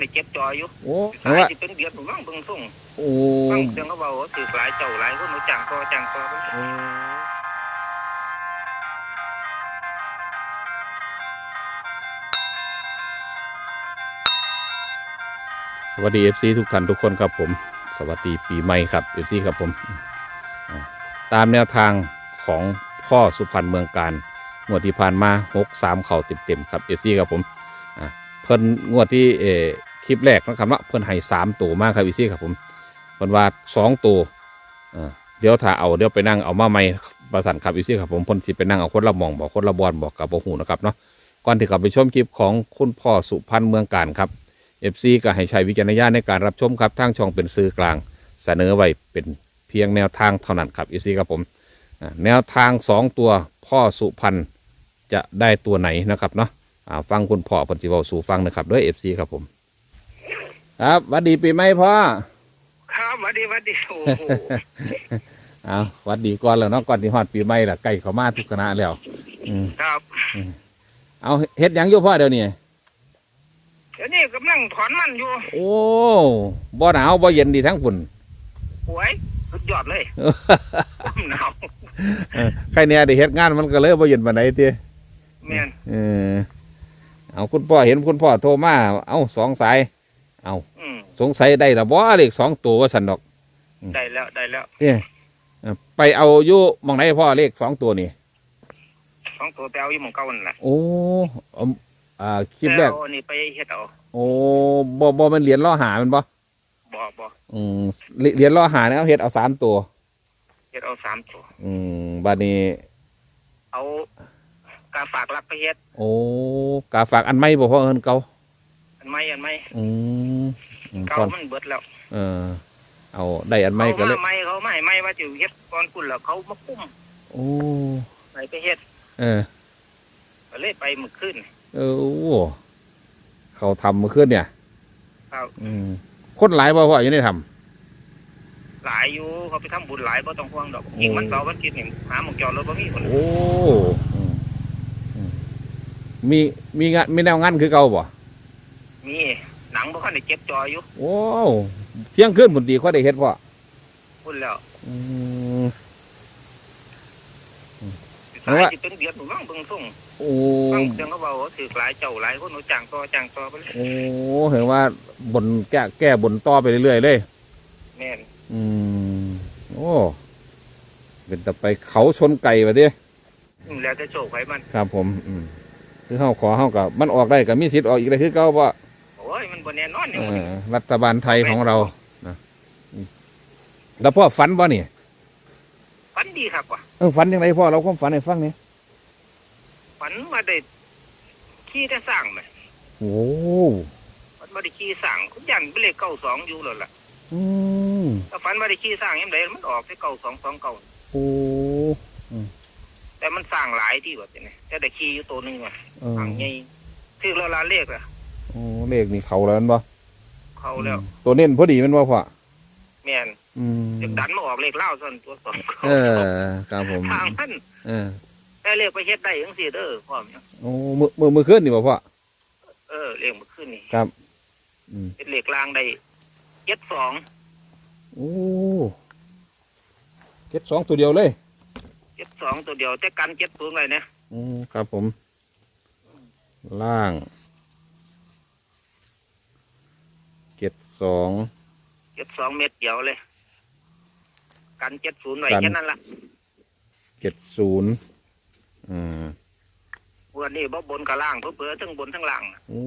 ได้เก็บจออยู่โอ้สายว่าสิเป็นเดือนผมว่างเบิ่งส่งโอ้ฟังเสียงเขาเบาว่าถือหลายเจ้าหลายคนเขาจ้างต่อจ้างต่อโอ้สวัสดีเอฟซีทุกท่านทุกคนครับผม สวัสดีปีใหม่ครับเอฟซีครับผมอ่าตามแนวทางของพ่อสุพรรณเมืองการงวดที่ผ่านมาหกสามเข่าเต็มๆครับเอฟซีครับผมอ่าเพิ่นงวดที่เออค ลิปแรกนะครับว่าเพิ่อนให้สามตัวมากครับอฟซีครับผมเพิ่นว่าสองตัวเดี๋ยวถ้าเอาเดี๋ยวไปนั่งเอามาใหม่ประสันครับอฟซีครับผมเพิ่นสิไปนั่งเอาคนละมองบอกคนละบอลบอกกับโบหูนะครับเนาะก่อนที่กลับไปชมคลิปของคุณพ่อสุพรรณเมืองการครับเอฟซีก็ให้ใช้วิจารณญาณในการรับชมครับทางช่องเป็นสื่อกลาง เสนอไว้เป็นเพียงแนวทางเท่านั้นครับเอฟซีครับผมแนวทางสองตัวพ่อสุพรรณจะได้ตัวไหนนะครับเนาะฟังคุณพ่อปฏิวัติสู่ฟังนะครับด้วยเอฟซีครับผม ครับหวัดดีปีใหม่พ่อ ครับหวัดดีหวัดดีโอ้โหเอาหวัดดีก่อนแล้วเนาะก่อนที่ฮอดปีใหม่ละใกล้เข้ามาทุกคณะแล้วอืมครับเอาเฮ็ดหยังอยู่พ่อเดี๋ยวนี้เดี๋ยวนี้กำลังถอนมันอยู่โอ้บ่หนาวบ่เย็นดีทั้งฝุ่น หวยสุดยอดเลยหนาวเออใครเนี่ยได้เฮ็ดงานมันก็เลยบ่เย็นปานใดติแม่นเออเอาคุณพ่อเห็นคุณพ่อโทรมา เอาสองสาย เอาอืมสงสัยได้ละบ่เลขสองตัวว่าสันดอกได้แล้วได้แล้วเนี่ยเออไปเอาอยู่หมองไหนพ่อเลขสองตัวนี่สองตัวแปลวอยู่หมองเก่านั่นแหละโอ้เอาอ่าคลิปแรก ต่เอาอันนี้ไปเฮ็ดเอาโอ้บ่บ่มันเหรียญล่อหาแมันบ่บ่บ่อืมเหรีเหรียญล่อหาเนี่ยเอาเฮ็ดเอาสามตัว เฮ็ดเอาสามตัว อืมบัดนี้ เอากาฝากรักไปเฮ็ดโอ้กาฝากอันไม่บ่พ่อเอิ้นเก่า อันไม่อันไม่อืมอืมเก่าก่อนมันเบิดแล้วเออ เอาได้อันไม่เขาก็เลย มาไม่เขาไม่ไม่ว่าจะเฮ็ดก่อนคุณแล้วเขามาคุ้มโอ้ไปไปเฮ็ดเออ ก็เลยไปมื้อคืน เออโอ้เขาทำเมื่อคืนเนี่ยครับ อืมคนหลายบ่พ่อยังได้ทหลายอยู่เขาไปทำบุญหลายบ่ต้องห่วงดอกยิงมันเสาร์วันอาทิตย์นี่หาหมองจอดรถบ่มีคนำโอ้อืมอืมมีมีงานมีแนวงานคือเก่าบ่ มีหนังบ่คันได้เก็บจออยู่โอ้เที่ยงคืนผลดีก็ได้เฮ็ดพ่อพุ่นแล้วอืม สายสิเป็นเดือนผมว่างเบิ่งส่งโอ้ฟังเสียงเขาเบาว่าถือหลายเจ้าหลายคนเขาจ้างต่อจ้างต่อไปเลยโอ้เห็นว่าบนแก้แก้บนต่อไปเรื่อยๆเลย แม่นอืม โอ้ เป็นแต่ไปเขาชนไก่มาดิอืมแล้วแต่โชคไผมัน ครับผม อืมคือเฮาขอเฮากับมันออกได้กับมีสิทธิ์ออกอีกเลยคือเก่าว่าโอ้ยมัน บ่แน่นอนเอเนี่ยอรัฐบาลไทยของเรานะอืมแล้วพ่อฝันบ่นี่ฝันดีครับว่ะเออฝันยังไงพ่อเราความฝันให้ฟังนี่ฝันว่าได้ขี่ได้สร้างไหมโอ้ฝันว่าได้ขี่สร้างคุณยันไปเลขเก้าสองอยู่แล้วล่ะอืมถ้าฝันว่าได้ขี่สร้างยังไงมันออกได้เก้าสองสองเก้าโอ้แต่มันสร้างหลายที่ว่าแต่เนี่ยแต่ได้ขี่อยู่ตัวหนึงว่ะเออทางใหญ่ถือแล้วลาเลขอะ โอ้เลขนี่เขาแล้วแม่นบ่เขาแล้วตัวเน้นพอดีแมันบ่พ่อแม่นอืมจะดันมาออกเลขเล่าส่วนตัวสองเออครับผมทางท่านเออได้เลขไปเฮ็ดได้จังซี่เด้อพ่อมเนี่ยโอ้มือมือมือขึ้นนี่บ่พ่อเออเลขมันขึ้นนี่ครับอืมเป็นเลขกลางได้เจ็ดสองโอ้เจ็ดสองตัวเดียวเลยเจ็ดสองตัวเดียวแต่กันเจ็ดตัวเลยเนี่ยอืมครับผม ล่างเจ็ด สองเจ็ดสองเม็ดเดียวเลย กันเจ็ดศูนย์ไว้กันแค่นั้นละเจ็ดศูนย์อ่าวันนี้บ่บนกับล่างเพื่อเพื่อทั้งบนทั้งล่างโอ้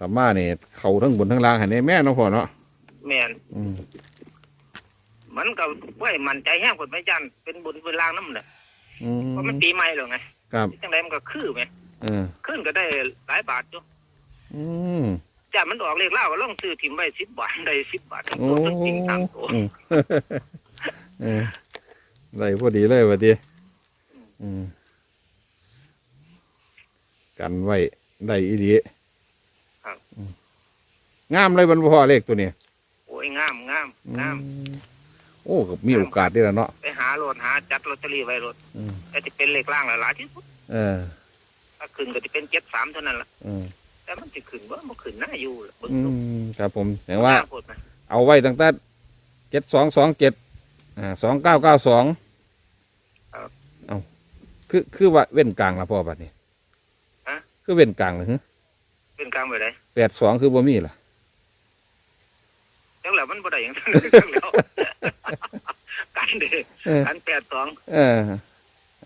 สามารถเนี่ยเขาทั้งบนทั้งล่างเห็นไหมแม่เนาะพ่อเนาะแม่นอืมมันก็ไว้มันใจแห้งคนไม่ยันเป็นบนเป็นล่างน้ำเนี่ยอืมเพราะมันปีใหม่แล้วไงครับจังไรมันก็คือไหมเออขึ้นก็ได้หลายบาทอยู่อืม จ้ามันออกเลขเล่าก็ลองซื้อถิ่มไว้สิบบาทได้สิบบาททั้งโอ้ตัวทั้งจริงสามตัวอืมเออได้พอดีเลยวันดีอืมกันไว้ได้อีดีครับอืมงามเลยบรรพอเลขตัวนี้โอ้ยงามงามงามอืมโอ้ก็มีโอกาสด้วยละเนาะไปหาโหลดหาจัดลอตเตอรี่ไว้โหลดอืมแต่จะเป็นเลขล่างหลายๆที่สุดเออถ้าขึ้นก็จะเป็นเจ็ดสามเท่านั้นละเออ แต่มันจะขึ้นบ่บ่ขึ้นหน้าอยู่ล่ะเบิ่งอืดูมครับผมอย่างว่า หน้โพดนะเอาไว้ตั้งแต่เจ็ดสองสองเจ็ดอ่าสองเก้าเก้าสองเอาคือคือว่าเว้นกลางละพ่อบัดนี้คือเว้นกลางเลยฮะเป็นกลางไปได้แปดสองคือบ่มีล่ะ จังแล้วมันบ่ได้หยังจังแล้วกันเด้เออกัน82เออ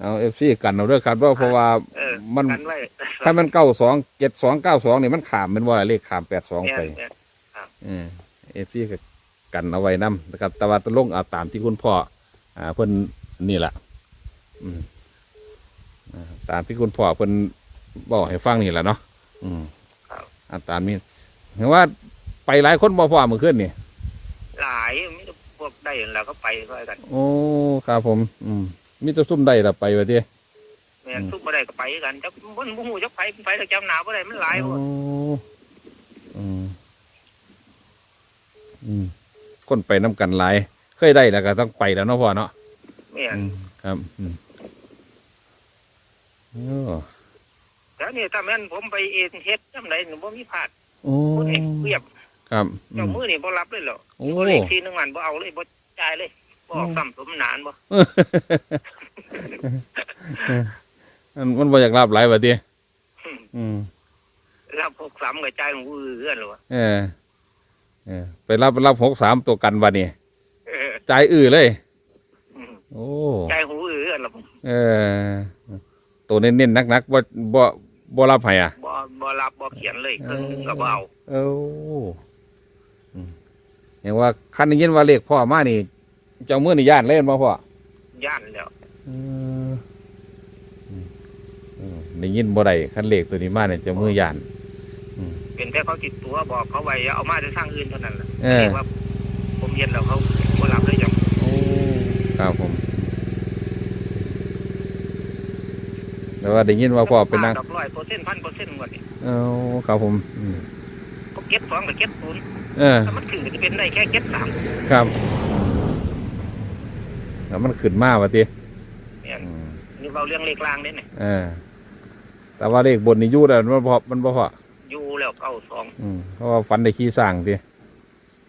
เอาเอฟซีกันเอาด้วยครับว่าเพราะว่าเออมันกันไว้ถ้ามันเก้าสองเจ็ดสองเก้าสองนี่มันขามเป็นว่าเลขขามแปดสองไปแม่นเอฟซีก็กันเอาไว้นํนะครับ แต่ว่าตะลงเอาตามที่คุณพ่ออ่าเพิ่นนี่แหละอืมอ่าตามที่คุณพ่อเพิ่นบอกให้ฟังนี่แหละเนาะอืมเอาตามนี้เห็นว่าไปหลายคนบ่พ่อเมื่อคืนนี่หลายมีแต่พวกได้แล้วก็ไปก็กัน โอ้ครับผม อืม มีแตัวซุ่มได้ละไปวะเด้แม่นทุกบ่ได้ก็ไปกันจักบ่บ่ฮู้จักไปไปแต่จำหน้าบ่ได้มันหลายโอ้โพดอืมอืมคนไปน้ำกันหลาย เคยได้แล้วก็ต้องไปแล้วเนาะพ่อเนาะแม่นอืมครับอืมโอ้แต่นี่ถ้าแม่นผมไปเองเฮ็ดจำไดนี่บ่มีพลาดโอ้คนเอกเรียบครับอืเจ้าม มือนี่บ่รับเลยเหรอโอ้บ่เลขทีหนึงมันบ่เอาเลยบ่จ่ายเลย บ่ออกซ้ำสมนานบ่มันมันบ่อยากรับหลายวะเด้อืมรับหกสามก็จ่ายหูอื้อเอื้อนเลยวะเออเออไปรับรับหกสามตัวกันวะนี่เออจ่ายอื้อเลยอืมโอ้จ่ายหูอื้อเอื้อนและผมเออ ตัวเน้นๆนักๆบ่บ่บ่รับให้อะบ่บ่รับบ่เขียนเลยครึ่งหนึงก็บ่เอาเอ้าอืมเห็นว่าคันได้ยินว่าเลขพ่อมานี่ เจ้ามือนี่ย่านเล่นมาพ่อย่านแล้วอืมอืมได้ยินบ่ได้คันเลขตัวนี้มาเนี่ยเจ้ามือย่าน เป็นแต่เขาติดตัวบอกเขาไว้อย่าเอามาจะสร้างอื่นเท่านั้นแหละเออ รียกว่า ผมเย็นแล้วเขาบ่รับเลยจังโอ้ครับผมแล้วว่าได้ยินว่าพ่อเป็นนางดอกร้อยเปอร์เซ็นต์พันเปอร์เซ็นต์หมดนี่เอ้าครับผมอืมเขาเก็บสองกับเก็บศูนย์เออถ้ามันขึ้นก็จะเป็นได้แค่เก็บสามครับ แล้วมันขึ้นมาวะติเนี่ยอืมนี่เราเรื่องเลขล่างเด้เนี่ยเออแต่ว่าเลขบนนี่อยูแต่มันพอมันบ่พออยู่แล้วเก้าสองอืมเพราะว่าฟันได้ขี้สร้างติ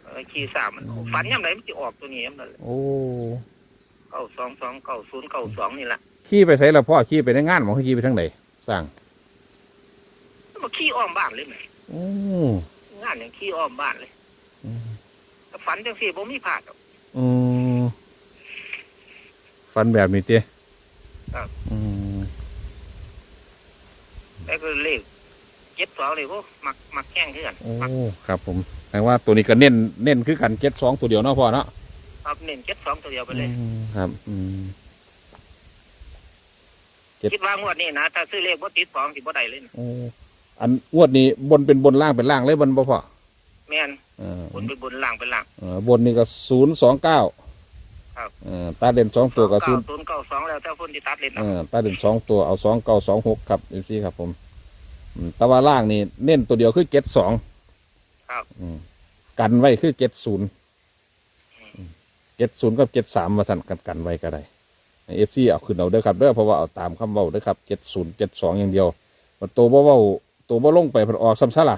เออขี่สามมันฝันยังไงมันจะออกตัวนี้ยังไงโอ้เก้าสองสองเก้าศูนย์เก้าสองนี่แหละขี้ไปใส่ละพ่อขี้ไปในงานหมอขี้ไปทั้งไหนสร้างมาขี่อ้อมบ้านเลยไหมโอ้งานอย่างขี่อ้อมบ้านเลยอืมแต่ฝันจังสี่ผมมีพลาดหรอกอืม ฟันแบบนี้เตี้ยครับ อืมแต่ก็เลขเจ็ดสองเลยพวกมักมักแข้งขึ้นกันโอ้มักครับผมแปลว่าตัวนี้ก็เน้นเน้นคือกันเจ็ดสองตัวเดียวเนาะพ่อเนาะครับเน้นเจ็ดสองตัวเดียวไปเลย อืมครับ อืม เจ็ด คิดว่างวดนี้นะถ้าซื้อเลขบ่ติดสองสิบ่ได้เลยนะโอ้อันงวดนี้บนเป็นบนล่างเป็นล่างเลยบนบ่พ่อแม่นเออบนไปบนล่างไปล่างเออบนนี่ก็ศูนย์สองเก้า ครับเออตาเด่นสองตัวกับศูเก้านย์ศูนย์เก้าสองแล้วถ้าคนที่ตัดเล่นเอเอาอตาเด่นสองตัวเอาสองเก้าสองหกครับเอฟซีครับผมอืมแต่ว่าล่างนี่เน้นตัวเดียวคือเจ็ดสองครับอืมกันไว้คือเจ็ดศูนย์เจ็ดศูนย์กับเจ็ดสามมาสั่นกันกันไว้ก็ได้เอฟซีเอาขึ้นเอาเด้อครับเด้อเพราะว่าเอาตามคำเว้าเด้อครับเจ็ดศูนย์เจ็ดสองอย่างเดียวมันตัวบ่เว้าตัวบ่ลงไปมันออกซ้ำซะล่ะ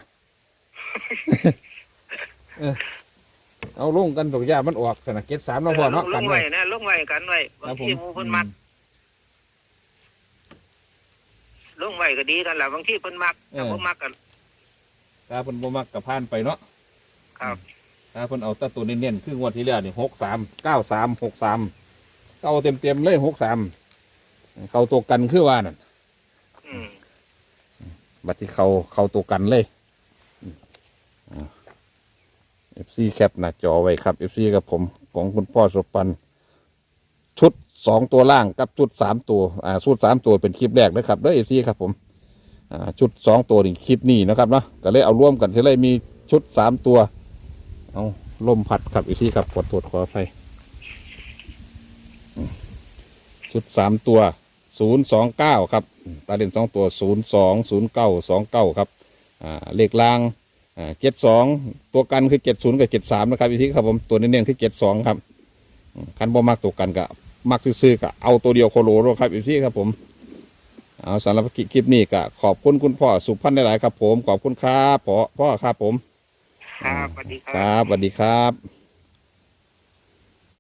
เออเอาลงกันตกยามันออกสนะเจ็ดสามเนาะพ่อเนาะลกันงไว้ไว้ นะลงไว้กันไว้บางทีหมูเพิ่นมักลงไว้ก็ดีกันแหละบางทีเพิ่นมักถ้าบ่มักกันถ้าเพิ่นบ่มักกับพานไปเนาะครับถ้าเพิ่นเอาแตะตัวเน้นๆคืองวดที่แล้วนี่หกสามเก้าสามหกสามเก้าเต็มเต็มๆเลยหกสามเขาตัวกันคือว่านั่นอืม บัดที่เขาเขาตัวกันเลย เอฟซีแคปหน้าจอไว้ครับเอฟซีกับผมของคุณพ่อสุปัน ชุดสองตัวล่างกับชุดสามตัวอ่าชุดสามตัวเป็นคลิปแรกนะครับเด้อเอฟซีครับผมอ่าชุดสองตัวนี่คลิปนี้นะครับเนาะก็เลยเอาร่วมกันจะเลยมีชุดสามตัวเอาลมพัดครับอีกทีครับขอตรวจขออภัยชุดสามตัวศูนย์สองเก้าครับตาเด่นสองตัวศูนย์สองศูนย์เก้าสองเก้าครับอ่าเลขล่าง เจ็ดสองตัวกันคือเจ็ดศูนย์กับเจ็ดสามนะครับอีกทีครับผมตัวเน้นๆคือเจ็ดสองครับอืมคันบ่มักตัวกันก็มักซื้อๆก็เอาตัวเดียวโคโลโลครับอีกทีครับผมเอาสำหรับคลิปนี้ก็ขอบคุณคุณพ่อสุพันธ์หลายๆครับผมขอบคุณครับพ่อพ่อครับผม ครับสวัสดีคครัรับบสวัสดีครับ